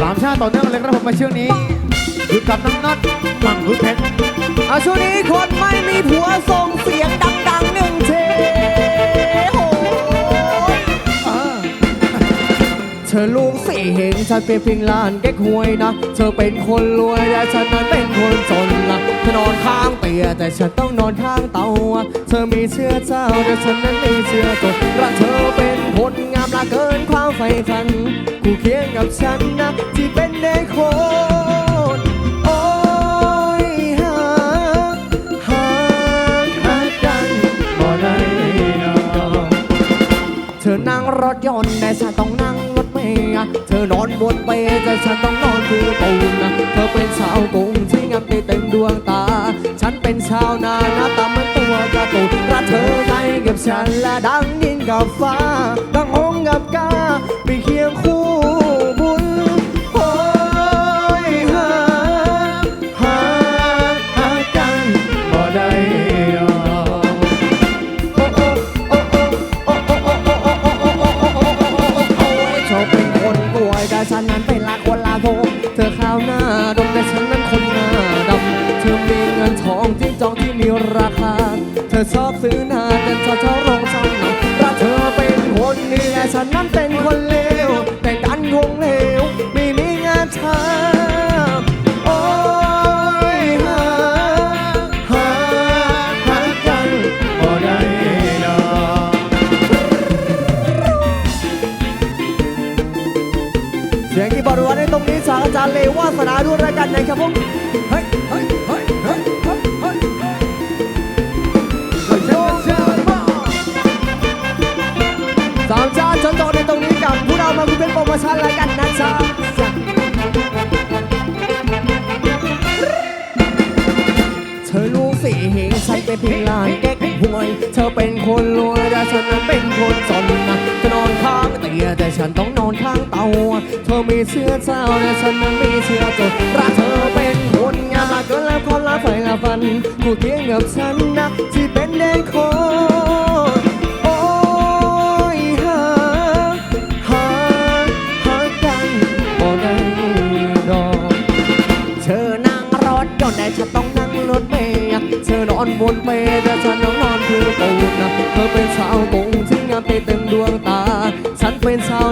สามชาติต่อเนื่องเลยครับผมมาช่วงนี้อยู่กับน้องน็อตหลังคุณเพชรเอาช่วงนี้คนไม่มีผัวส่งเสียงดังๆหนึ่งเทโหยอ่าเธอลุงสี่เหงฉันเป็นเพียงหลานแก๊กหวยนะ เธอเป็นคนรวยแต่ฉันนั้นเป็นคนจนนะเธอนอนข้างเตียงแต่ฉันต้องนอนข้างเตาอะเธอมีเชื้อเจ้าแต่ฉันนั้นมีเชื้อจนรักเธอเป็นคนงามละเกินความใฝ่ฝันคู่เคียง กับฉันนะที่เป็นเด็กคนโอ้ยหาหาหากันบ่ได้ดอกเธอนั่งรถยนต์แต่ฉันต้องนั่งรถเมล์เธอนอนบนเปลแต่ฉันต้องนอนคือปูนเธอเป็นชาวกรุงที่งามได้เต็มดวงตา ฉันเป็นชาวนาหน้าตาเหมือนตัวกร์ตูนรักเธอใจกับฉันและดังดินกับฟ้าดังหง ฉันนั้นเป็นลาคนลาโทเธอข้าวหน้าดมแต่ฉันนั้นคนหน้าดำเธอมีเงินทองที่จองที่มีราคา เธอชอบซื้อหน้าแต่ชอบเช่ารองจำนำรักเธอเป็นคนดีแต่ฉันนั้นเป็นคนเลวแต่ดันคงเลว สียงที่บอลวันในตรงนี้สากอาจารย์เลวาสนาด้วยรายการนะครับผมเฮ้ยเฮ้ยเฮ้ยเฮ้ยเฮ้ยเฮ้ยสามชาติชนโจในตรงนี้กับผู้เรามาคุณเป็นโปรโมชั่นรายการนะจ๊ะเธอรู้สิเหงฉันเป็นเพียงลานแก๊กหวย เธอเป็นคนรวยแต่ฉันนั้นเป็นคนจนนะนอนข้างเตียงแต่ฉันต้องนอนข้างเตา เธอมีเชื้อเจ้าแต่ฉันนั้นมีเชื้อจนรักเธอเป็นคนงามละเกินแล้วคนละไฟละฟันคู่เคียงกับฉันนะที่เป็นเด็กคนโอ้ยหาหาหากันบ่ได้ดอกเธอนั่งรถยนต์แต่ฉันต้องนั่งรถเมล์เธอนอนบนเปลแต่ฉันต้องนอนคือปูนนะเธอเป็นชาวกรุงที่งามไปเต็มดวงตา ฉันเป็นชาว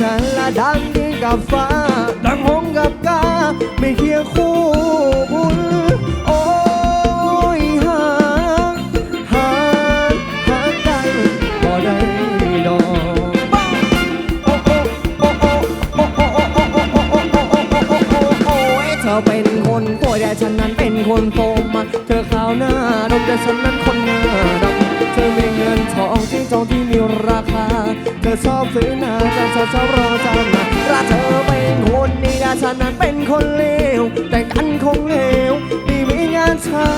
ล้กับฉันและดังดินกับฟ้า ดังหงกับกา ไม่เคียงคู่บุญโอ้ยหาหาหากันบ่ได้ดอกเธอเป็นคนป่วยแต่ฉันนั้นเป็นคนโฟมาเธอขาวหน้าดมแต่ฉันนั้นคนหน้า อชอบซื้อนาแต่ชอบชอบรอจำนะรักเธอเป็นคนดีแต่ฉันนั้นเป็นคนเลวแต่กันคงเลวไม่มีงานทำโอ้